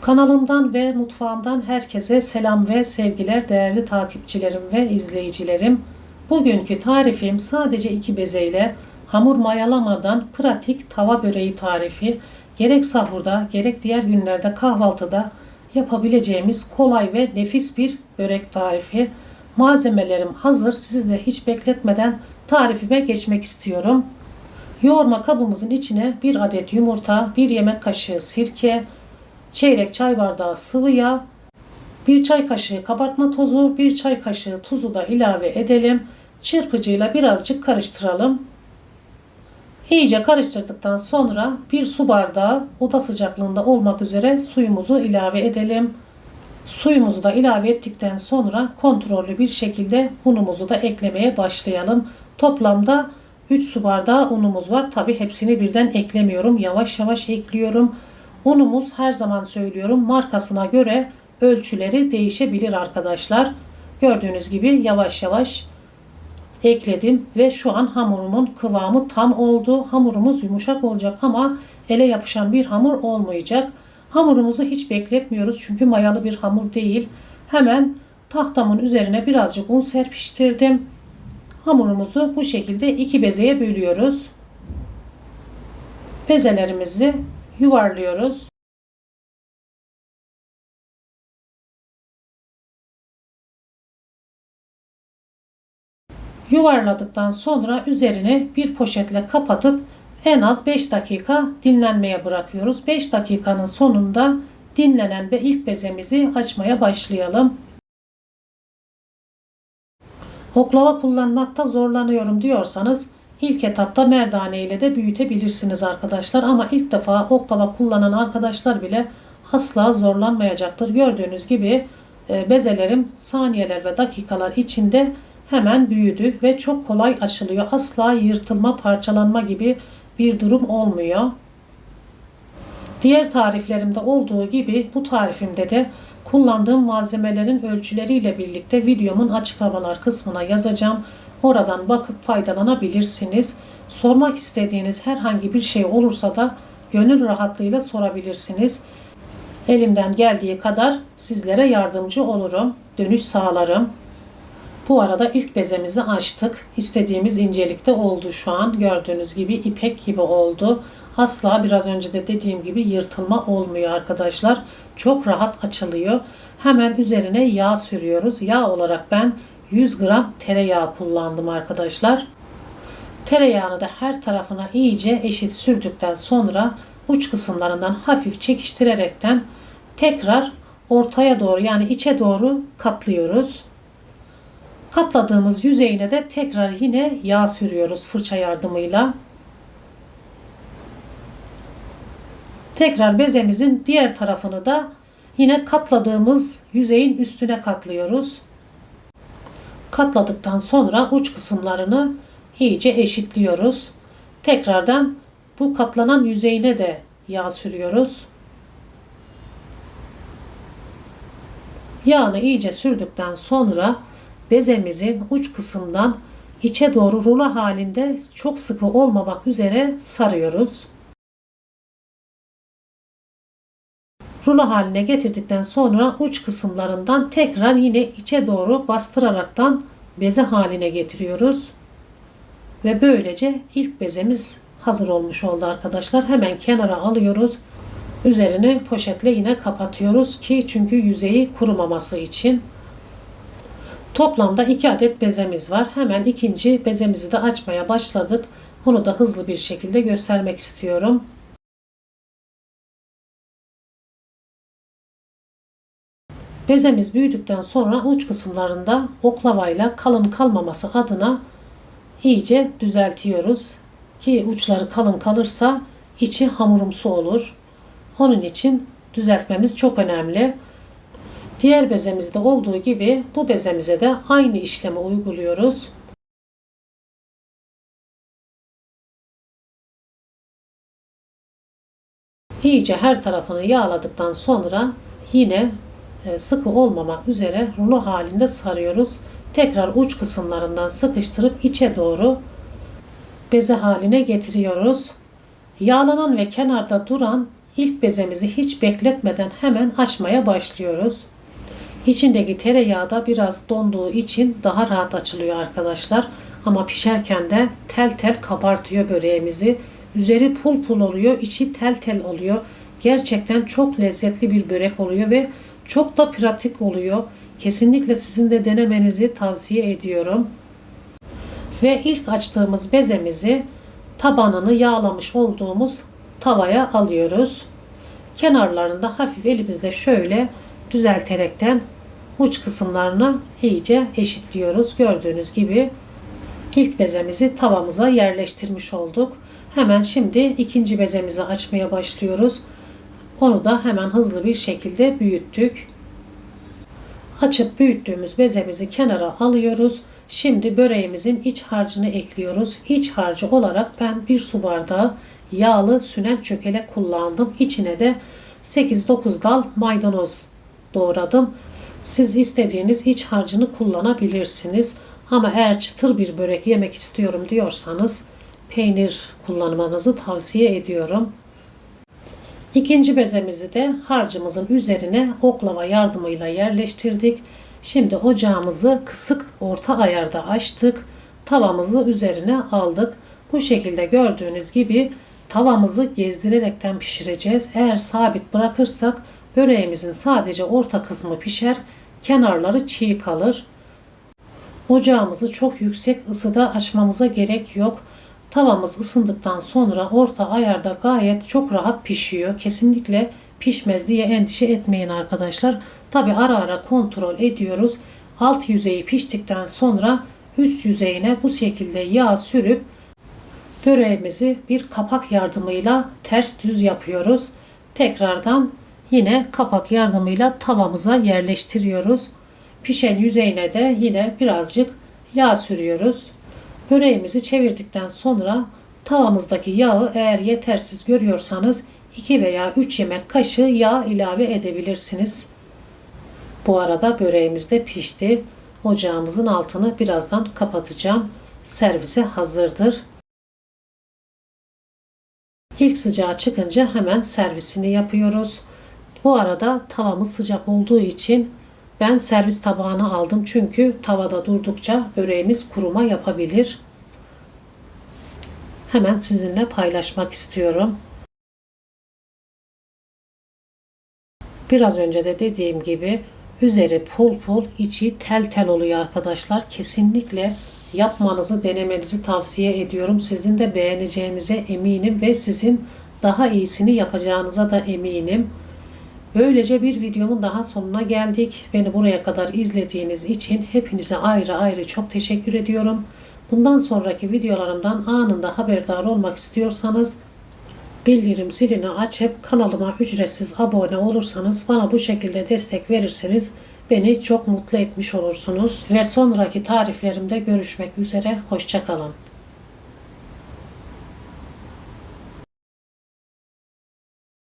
Kanalımdan ve mutfağımdan herkese selam ve sevgiler değerli takipçilerim ve izleyicilerim. Bugünkü tarifim sadece iki bezeyle hamur mayalamadan pratik tava böreği tarifi. Gerek sahurda gerek diğer günlerde kahvaltıda yapabileceğimiz kolay ve nefis bir börek tarifi. Malzemelerim hazır. Sizi de hiç bekletmeden tarifime geçmek istiyorum. Yoğurma kabımızın içine bir adet yumurta, bir yemek kaşığı sirke, çeyrek çay bardağı sıvı yağ, bir çay kaşığı kabartma tozu, bir çay kaşığı tuzu da ilave edelim. Çırpıcıyla birazcık karıştıralım. İyice karıştırdıktan sonra bir su bardağı oda sıcaklığında olmak üzere suyumuzu ilave edelim. Suyumuzu da ilave ettikten sonra kontrollü bir şekilde unumuzu da eklemeye başlayalım. Toplamda 3 su bardağı unumuz var. Tabi hepsini birden eklemiyorum. Yavaş yavaş ekliyorum. Unumuz her zaman söylüyorum markasına göre ölçüleri değişebilir arkadaşlar. Gördüğünüz gibi yavaş yavaş ekledim ve şu an hamurumun kıvamı tam oldu. Hamurumuz yumuşak olacak ama ele yapışan bir hamur olmayacak. Hamurumuzu hiç bekletmiyoruz çünkü mayalı bir hamur değil. Hemen tahtamın üzerine birazcık un serpiştirdim. Hamurumuzu bu şekilde iki bezeye bölüyoruz. Bezelerimizi yuvarlıyoruz. Yuvarladıktan sonra üzerine bir poşetle kapatıp en az 5 dakika dinlenmeye bırakıyoruz. 5 dakikanın sonunda dinlenen ve ilk bezemizi açmaya başlayalım. Oklava kullanmakta zorlanıyorum diyorsanız ilk etapta merdane ile de büyütebilirsiniz arkadaşlar. Ama ilk defa oklava kullanan arkadaşlar bile asla zorlanmayacaktır. Gördüğünüz gibi e, bezelerim saniyeler ve dakikalar içinde hemen büyüdü ve çok kolay açılıyor. Asla yırtılma, parçalanma gibi bir durum olmuyor. Diğer tariflerimde olduğu gibi bu tarifimde de kullandığım malzemelerin ölçüleriyle birlikte videomun açıklamalar kısmına yazacağım. Oradan bakıp faydalanabilirsiniz. Sormak istediğiniz herhangi bir şey olursa da gönül rahatlığıyla sorabilirsiniz. Elimden geldiği kadar sizlere yardımcı olurum, dönüş sağlarım. Bu arada ilk bezemizi açtık. İstediğimiz incelikte oldu şu an. Gördüğünüz gibi ipek gibi oldu. Asla biraz önce de dediğim gibi yırtılma olmuyor arkadaşlar. Çok rahat açılıyor. Hemen üzerine yağ sürüyoruz. Yağ olarak ben 100 gram tereyağı kullandım arkadaşlar. Tereyağını da her tarafına iyice eşit sürdükten sonra uç kısımlarından hafif çekiştirerekten tekrar ortaya doğru yani içe doğru katlıyoruz. Katladığımız yüzeyine de tekrar yine yağ sürüyoruz fırça yardımıyla. Tekrar bezemizin diğer tarafını da yine katladığımız yüzeyin üstüne katlıyoruz. Katladıktan sonra uç kısımlarını iyice eşitliyoruz. Tekrardan bu katlanan yüzeyine de yağ sürüyoruz. Yağını iyice sürdükten sonra bezemizin uç kısımdan içe doğru rulo halinde çok sıkı olmamak üzere sarıyoruz. Rulo haline getirdikten sonra uç kısımlarından tekrar yine içe doğru bastıraraktan beze haline getiriyoruz. Ve böylece ilk bezemiz hazır olmuş oldu arkadaşlar. Hemen kenara alıyoruz. Üzerini poşetle yine kapatıyoruz ki çünkü yüzeyi kurumaması için. Toplamda 2 adet bezemiz var. Hemen ikinci bezemizi de açmaya başladık. Onu da hızlı bir şekilde göstermek istiyorum. Bezemiz büyüdükten sonra uç kısımlarında oklavayla kalın kalmaması adına iyice düzeltiyoruz. Ki uçları kalın kalırsa içi hamurumsu olur. Onun için düzeltmemiz çok önemli. Diğer bezemizde olduğu gibi bu bezemize de aynı işlemi uyguluyoruz. İyice her tarafını yağladıktan sonra yine e, sıkı olmamak üzere rulo halinde sarıyoruz. Tekrar uç kısımlarından sıkıştırıp içe doğru beze haline getiriyoruz. Yağlanan ve kenarda duran ilk bezemizi hiç bekletmeden hemen açmaya başlıyoruz. İçindeki tereyağı da biraz donduğu için daha rahat açılıyor arkadaşlar. Ama pişerken de tel tel kabartıyor böreğimizi. Üzeri pul pul oluyor, içi tel tel oluyor. Gerçekten çok lezzetli bir börek oluyor ve çok da pratik oluyor. Kesinlikle sizin de denemenizi tavsiye ediyorum. Ve ilk açtığımız bezemizi tabanını yağlamış olduğumuz tavaya alıyoruz. Kenarlarında hafif elimizle şöyle düzelterekten uç kısımlarını iyice eşitliyoruz. Gördüğünüz gibi ilk bezemizi tavamıza yerleştirmiş olduk. Hemen şimdi ikinci bezemizi açmaya başlıyoruz. Onu da hemen hızlı bir şekilde büyüttük. Açıp büyüttüğümüz bezemizi kenara alıyoruz. Şimdi böreğimizin iç harcını ekliyoruz. İç harcı olarak ben bir su bardağı yağlı sünen çökele kullandım. İçine de 8-9 dal maydanoz doğradım. Siz istediğiniz iç harcını kullanabilirsiniz. Ama eğer çıtır bir börek yemek istiyorum diyorsanız peynir kullanmanızı tavsiye ediyorum. İkinci bezemizi de harcımızın üzerine oklava yardımıyla yerleştirdik. Şimdi ocağımızı kısık orta ayarda açtık. Tavamızı üzerine aldık. Bu şekilde gördüğünüz gibi tavamızı gezdirerekten pişireceğiz. Eğer sabit bırakırsak böreğimizin sadece orta kısmı pişer, kenarları çiğ kalır. Ocağımızı çok yüksek ısıda açmamıza gerek yok. Tavamız ısındıktan sonra orta ayarda gayet çok rahat pişiyor. Kesinlikle pişmez diye endişe etmeyin arkadaşlar. Tabi ara ara kontrol ediyoruz. Alt yüzeyi piştikten sonra üst yüzeyine bu şekilde yağ sürüp böreğimizi bir kapak yardımıyla ters düz yapıyoruz. Tekrardan yine kapak yardımıyla tavamıza yerleştiriyoruz. Pişen yüzeyine de yine birazcık yağ sürüyoruz. Böreğimizi çevirdikten sonra tavamızdaki yağı eğer yetersiz görüyorsanız 2 veya 3 yemek kaşığı yağ ilave edebilirsiniz. Bu arada böreğimiz de pişti. Ocağımızın altını birazdan kapatacağım. Servise hazırdır. İlk sıcağı çıkınca hemen servisini yapıyoruz. Bu arada tavamız sıcak olduğu için ben servis tabağını aldım çünkü tavada durdukça böreğimiz kuruma yapabilir. Hemen sizinle paylaşmak istiyorum. Biraz önce de dediğim gibi üzeri pul pul, içi tel tel oluyor arkadaşlar. Kesinlikle yapmanızı, denemenizi tavsiye ediyorum. Sizin de beğeneceğinize eminim ve sizin daha iyisini yapacağınıza da eminim. Böylece bir videomun daha sonuna geldik. Beni buraya kadar izlediğiniz için hepinize ayrı ayrı çok teşekkür ediyorum. Bundan sonraki videolarımdan anında haberdar olmak istiyorsanız bildirim zilini açıp kanalıma ücretsiz abone olursanız bana bu şekilde destek verirseniz beni çok mutlu etmiş olursunuz. Ve sonraki tariflerimde görüşmek üzere. Hoşçakalın.